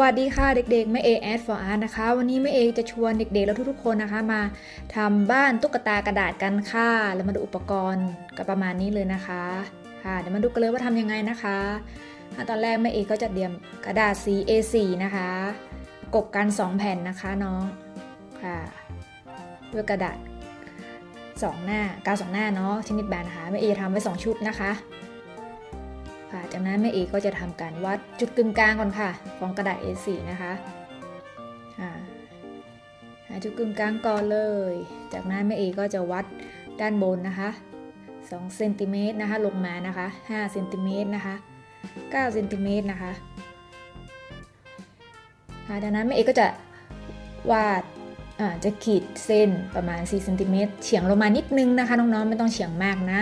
วัสดีค่ะเด็กๆ แม่เอแอดฟอร์อาร์นะคะ วันนี้แม่เอจะชวนเด็กๆ แล้วทุกๆ คนนะคะ มาทำบ้านตุ๊กตากระดาษกันค่ะ แล้วมาดูอุปกรณ์ก็ประมาณนี้เลยนะคะ ค่ะ เดี๋ยวมาดูกันเลยว่าทำยังไงนะคะตอนแรกแม่เอก็จะเตรียมกระดาษสี A4 นะคะประกบกัน 2 แผ่นนะคะน้อง ค่ะด้วยกระดาษ 2 หน้ากาวสองหน้าเนาะชนิดแบนนะคะแม่เอทำไว้ 2 ชุดนะคะ ค่ะ จากนั้นแม่เอก็จะทำการวัดจุดกึ่งกลางก่อนค่ะ ของกระดาษ A4 นะคะหาจุดกึ่งกลางก่อนเลย จากนั้นแม่เอก็จะวัดด้านบนนะคะ2เซนติเมตรนะคะลงมานะคะ5เซนติเมตรนะคะ9เซนติเมตรนะคะค่ะจากนั้นแม่เอก็จะวาดจะขีดเส้นประมาณ4เซนติเมตรเฉียงลงมานิดนึงนะคะน้องๆไม่ต้องเฉียงมากนะ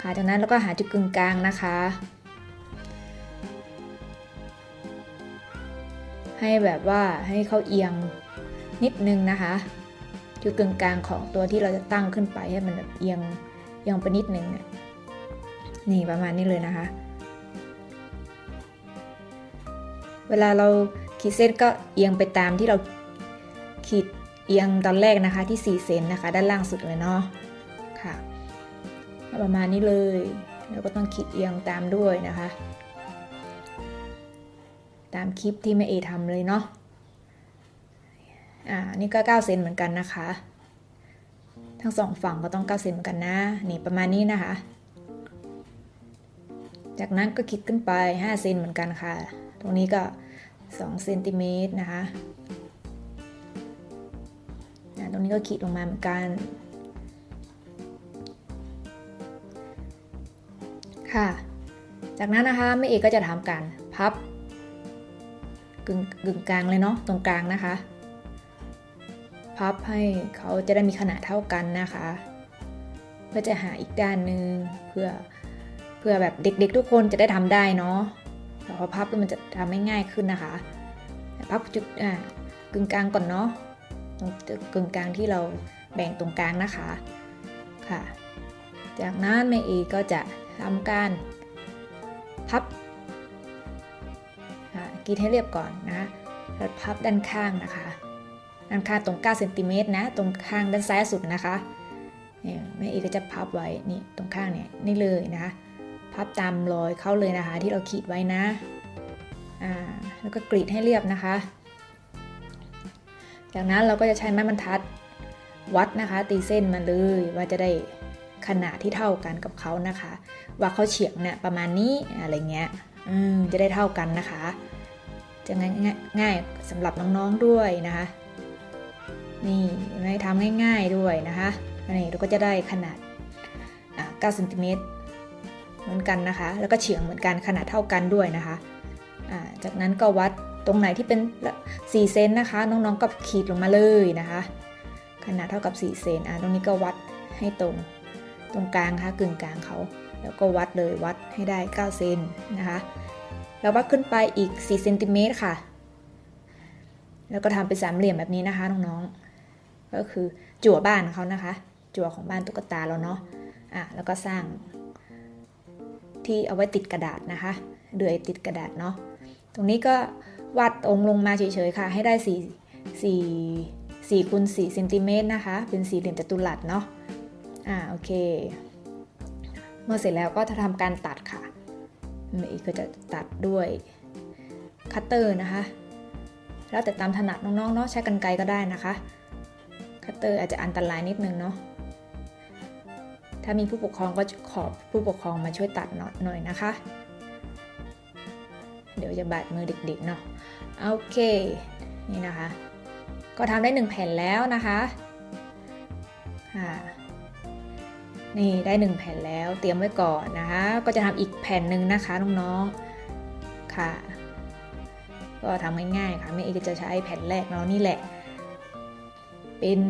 ค่ะจากนั้นเราก็หาจุดกึ่งกลางนะคะ ให้แบบว่าให้เขาเอียงนิดนึงนะคะ จุดกึ่งกลางของตัวที่เราจะตั้งขึ้นไปให้มันแบบเอียงเอียงไปนิดนึงเนี่ยนี่ประมาณนี้เลยนะคะ เวลาเราขีดเส้นก็เอียงไปตามที่เราขีดเอียงตอนแรกนะคะที่4เซนนะคะ ด้านล่างสุดเลยเนาะค่ะ ประมาณนี้เลย แล้วก็ต้องขีดเอียงตามด้วยนะคะ ตามคลิปที่แม่เอทำเลยเนาะอ่านี่ก็9เซนเหมือนกันนะคะ ทั้งสองฝั่งก็ต้อง9เซนเหมือนกันนะ นี่ประมาณนี้นะคะ จากนั้นก็ขีดขึ้นไป5เซนเหมือนกันค่ะ ตรงนี้ก็2เซนติเมตรนะคะตรงนี้ก็ขีดลงมาเหมือนกัน ค่ะ จากนั้นนะคะแม่เอกก็จะทำการพับกึ่งกึ่งกลางเลยเนาะตรงกลางนะคะ พับให้เขาจะได้มีขนาดเท่ากันนะคะ เพื่อจะหาอีกด้านหนึ่งเพื่อเพื่อแบบเด็กๆทุกคนจะได้ทำได้เนาะพอพับแล้วมันจะทำให้ง่ายขึ้นนะคะพับจุดอ่ากึ่งกลางก่อนเนาะตรงกึ่งกลางที่เราแบ่งตรงกลางนะคะค่ะ จากนั้นแม่เอก็จะ ทำการพับกรีดให้เรียบก่อนนะแล้วพับด้านข้างนะคะ ด้านข้างตรง9เซนติเมตรนะ ตรงข้างด้านซ้ายสุดนะคะเนี่ยแม่เอกก็จะพับไว้นี่ตรงข้างเนี่ยนี่เลยนะคะพับตามรอยเข้าเลยนะคะ ที่เราขีดไว้นะอ่าแล้วก็กรีดให้เรียบนะคะ จากนั้นเราก็จะใช้ไม้บรรทัดวัดนะคะ ตีเส้นมาเลยว่าจะได้ ขนาดที่เท่ากันกับเขานะคะ ว่าเขาเฉียงเนี่ยประมาณนี้อะไรเงี้ยจะได้เท่ากันนะคะ จะง่ายง่ายสำหรับน้องๆด้วยนะคะ นี่ไม่ทำง่ายๆด้วยนะคะนนี้เราก็จะได้ขนาด9เซนติเมตรเหมือนกันนะคะ แล้วก็เฉียงเหมือนกันขนาดเท่ากันด้วยนะคะจากนั้นก็วัดตรงไหนที่เป็น 4 เซนนะคะ น้องๆ ก็ขีดลงมาเลยนะคะ ขนาดเท่ากับ 4 เซนอ่าตรงนี้ก็วัดให้ตรง ตรงกลางค่ะกึ่งกลางเขา แล้วก็วัดเลยวัดให้ได้ 9 เซนนะคะ แล้ววัดขึ้นไปอีก 4 เซนติเมตรค่ะ แล้วก็ทำเป็นสามเหลี่ยมแบบนี้นะคะน้องๆ ก็คือจั่วบ้านเขานะคะ จั่วของบ้านตุ๊กตาเราเนาะ อะแล้วก็สร้าง ที่เอาไว้ติดกระดาษนะคะ เดือยติดกระดาษเนาะ ตรงนี้ก็วาดองลงมาเฉยๆค่ะ ให้ได้4 4 4คูณ4เซนติเมตรนะคะ เป็นสี่เหลี่ยมจัตุรัสเนาะ อ่าโอเค เมื่อเสร็จแล้วก็จะทำการตัดค่ะอีกก็จะตัดด้วยคัตเตอร์นะคะ แล้วแต่ตามถนัดน้องๆเนาะใช้กันไกรก็ได้นะคะ คัตเตอร์อาจจะอันตรายนิดนึงเนาะถ้ามีผู้ปกครองก็ขอผู้ปกครองมาช่วยตัดหน่อยนะคะ เดี๋ยวจะบาดมือเด็กๆเนาะโอเค นี่นะคะ ก็ทำได้หนึ่งแผ่นแล้วนะคะ นี่ได้ 1 แผ่นแล้วเตรียมไว้ก่อนนะคะ ก็จะทำอีกแผ่นหนึ่งนะคะน้องๆค่ะ ก็ทำง่ายๆค่ะแม่เอกจะใช้แผ่นแรกเนาะนี่แหละ เป็น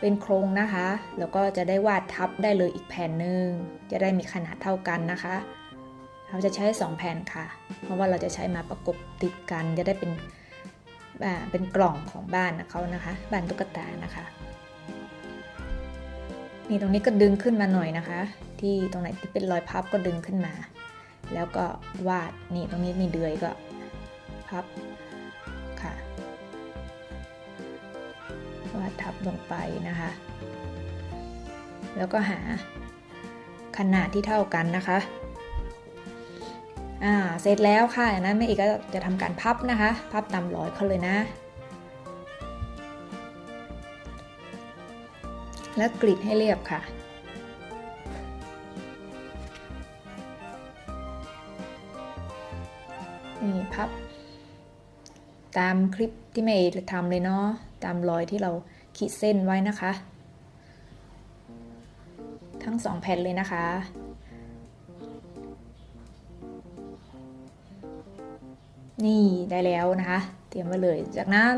เป็นโครงนะคะ แล้วก็จะได้วาดทับได้เลยอีกแผ่นหนึ่งจะได้มีขนาดเท่ากันนะคะ เราจะใช้ 2 แผ่นค่ะ เพราะว่าเราจะใช้มาประกบติดกันจะได้เป็นเป็นกล่องของบ้านเขานะคะ บ้านตุ๊กตานะคะ นี่ตรงนี้ก็ดึงขึ้นมาหน่อยนะคะ ที่ตรงไหนที่เป็นรอยพับก็ดึงขึ้นมา แล้วก็วาดนี่ตรงนี้มีเดือยก็พับค่ะ วาดทับลงไปนะคะ แล้วก็หาขนาดที่เท่ากันนะคะอ่าเสร็จแล้วค่ะจากนั้นแม่เอกก็จะทำการพับนะคะ พับตามรอยเขาเลยนะ แล้วกรีดให้เรียบค่ะ นี่พับ ตามคลิปที่แม่เอทำเลยเนาะ ตามรอยที่เราขีดเส้นไว้นะคะ ทั้งสองแผ่นเลยนะคะนี่ได้แล้วนะคะ เตรียมไว้เลย จากนั้น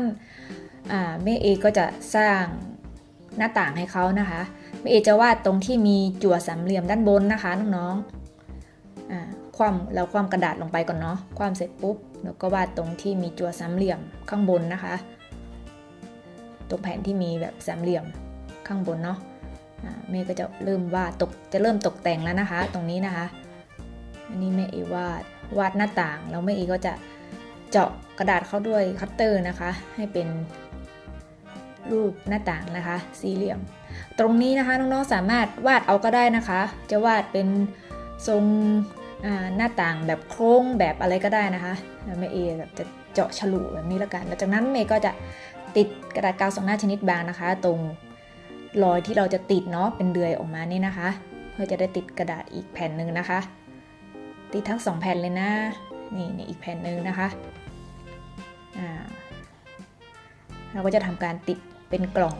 แม่เอก็จะสร้าง หน้าต่างให้เขานะคะแม่เอจะวาดตรงที่มีจั่วสามเหลี่ยมด้านบนนะคะน้องๆความเราความกระดาษลงไปก่อนเนาะความเสร็จปุ๊บแล้วก็วาดตรงที่มีจั่วสามเหลี่ยมข้างบนนะคะ ตรงแผ่นที่มีแบบสามเหลี่ยมข้างบนเนาะอ่าแม่ก็จะเริ่มวาดตกจะเริ่มตกแต่งแล้วนะคะ ตรงนี้นะคะ อันนี้แม่เอวาดวาดหน้าต่างแล้วแม่เอก็จะเจาะกระดาษเข้าด้วยคัตเตอร์นะคะ ให้เป็น รูปหน้าต่างนะคะ สี่เหลี่ยม ตรงนี้นะคะน้องๆสามารถวาดเอาก็ได้นะคะ จะวาดเป็นทรงหน้าต่างแบบโค้งแบบอะไรก็ได้นะคะแล้วแม่เอแบบจะเจาะฉลุแบบนี้แล้วกันแล้วจากนั้นเมย์ก็จะติดกระดาษกาวสองหน้าชนิดบางนะคะ ตรงรอยที่เราจะติดเนาะเป็นเดือยออกมานี่นะคะ เพื่อจะได้ติดกระดาษอีกแผ่นหนึ่งนะคะ ติดทั้งสองแผ่นเลยนะนี่นี่อีกแผ่นหนึ่งนะคะเราก็จะทำการติด เป็นกล่อง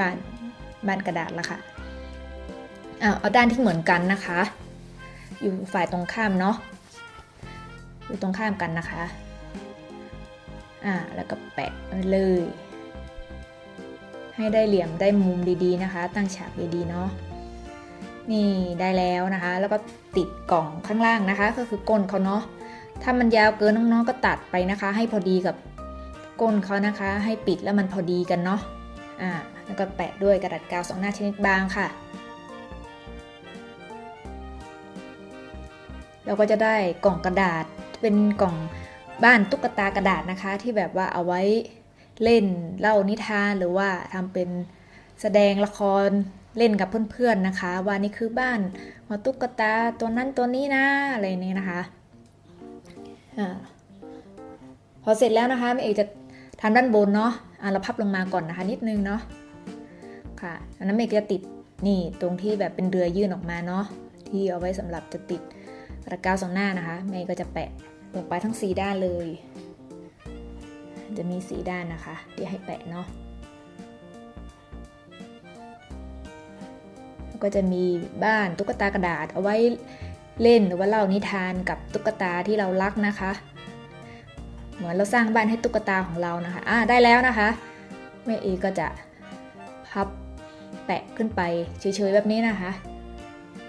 บ้านบานกระดาษละค่ะเอาเอาด้านที่เหมือนกันนะคะ อยู่ฝ่ายตรงข้ามเนาะอยู่ตรงข้ามกันนะคะอ่าแล้วก็แปะเลย ให้ได้เหลี่ยมได้มุมดีๆนะคะ ตั้งฉากดีๆเนาะนี่ได้แล้วนะคะ แล้วก็ติดกล่องข้างล่างนะคะ ก็คือก้นเขาเนาะถ้ามันยาวเกินน้องๆก็ตัดไปนะคะ ให้พอดีกับก้นเขานะคะ ให้ปิดแล้วมันพอดีกันเนาะ อ่าแล้วก็แปะด้วยกระดาษกาวสองหน้าชนิดบางค่ะ เราก็จะได้กล่องกระดาษเป็นกล่องบ้านตุ๊กตากระดาษนะคะ ที่แบบว่าเอาไว้เล่นเล่านิทานหรือว่าทำเป็นแสดงละครเล่นกับเพื่อนๆนะคะ ว่านี่คือบ้านหัวตุ๊กตาตัวนั้นตัวนี้นะอะไรนี้นะคะอาพอเสร็จแล้วนะคะแม่เอกจะทำด้านบนเนาะ อะเราพับลงมาก่อนนะคะ นิดนึงเนาะค่ะอันนั้นแม่เอกจะติดนี่ตรงที่แบบเป็นเรือยื่นออกมาเนาะที่เอาไว้สำหรับจะติดกระกาวสองหน้านะคะแม่เอกก็จะแปะลงไปทั้งสีด้านเลย จะมีสีด้านนะคะ ที่ให้แปะเนาะก็จะมีบ้านตุ๊กตากระดาษเอาไว้เล่นหรือว่าเล่านิทานกับตุ๊กตาที่เรารักนะคะ เหมือนเราสร้างบ้านให้ตุ๊กตาของเรานะคะอ่าได้แล้วนะคะแม่เอก็จะพับแปะขึ้นไปเฉยๆแบบนี้นะคะ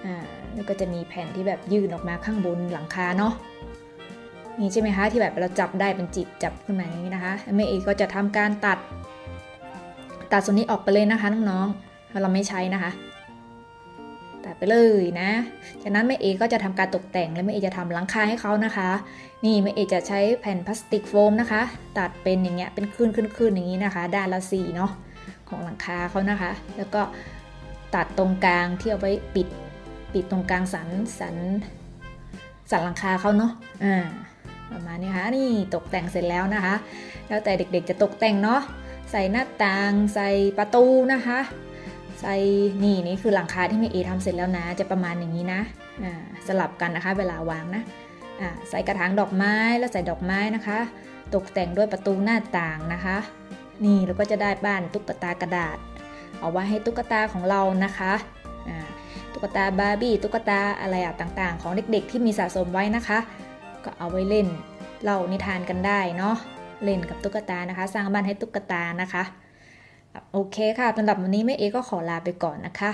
อ่าแล้วก็จะมีแผ่นที่แบบยื่นออกมาข้างบนหลังคาเนาะนี่ใช่ไหมคะที่แบบเราจับได้เป็นจิบจับขึ้นมาอย่างนี้นะคะแม่เอก็จะทำการตัด ตัดส่วนนี้ออกไปเลยนะคะน้องๆเราไม่ใช้นะคะ ไปเลยนะ จากนั้นแม่เอก็จะทำการตกแต่งและแม่เอจะทำหลังคาให้เขานะคะ นี่แม่เอจะใช้แผ่นพลาสติกโฟมนะคะ ตัดเป็นอย่างเงี้ยเป็นคลื่นคลื่นๆอย่างนี้นะคะ ด้านละสีเนาะของหลังคาเขานะคะ แล้วก็ตัดตรงกลางที่เอาไว้ปิดปิดตรงกลางสันสันสันหลังคาเขาเนาะอ่าประมาณนี้ค่ะนี่ตกแต่งเสร็จแล้วนะคะ แล้วแต่เด็กๆจะตกแต่งเนาะใส่หน้าต่างใส่ประตูนะคะ ใส่นี่นี่คือหลังคาที่แม่เอทำเสร็จแล้วนะ จะประมาณอย่างนี้นะอ่าสลับกันนะคะ เวลาวางนะอ่าใส่กระถางดอกไม้แล้วใส่ดอกไม้นะคะ ตกแต่งด้วยประตูหน้าต่างนะคะ นี่เราก็จะได้บ้านตุ๊กตากระดาษ เอาไว้ให้ตุ๊กตาของเรานะคะอ่าตุ๊กตาบาร์บี้ตุ๊กตาอะไรอะต่างๆ ของเด็กๆ ที่มีสะสมไว้นะคะ ก็เอาไว้เล่นเล่านิทานกันได้เนาะเล่นกับตุ๊กตานะคะ สร้างบ้านให้ตุ๊กตานะคะ โอเคค่ะสำหรับวันนี้แม่เอก็ขอลาไปก่อนนะคะ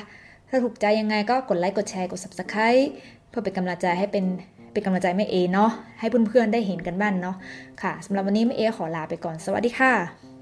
ถ้าถูกใจยังไงก็กดไลค์กดแชร์กด subscribe เพื่อเป็นกำลังใจให้เป็นเป็นกำลังใจแม่เอเนาะให้เพื่อนๆได้เห็นกันบ้างเนาะค่ะสำหรับวันนี้แม่เอขอลาไปก่อนสวัสดีค่ะ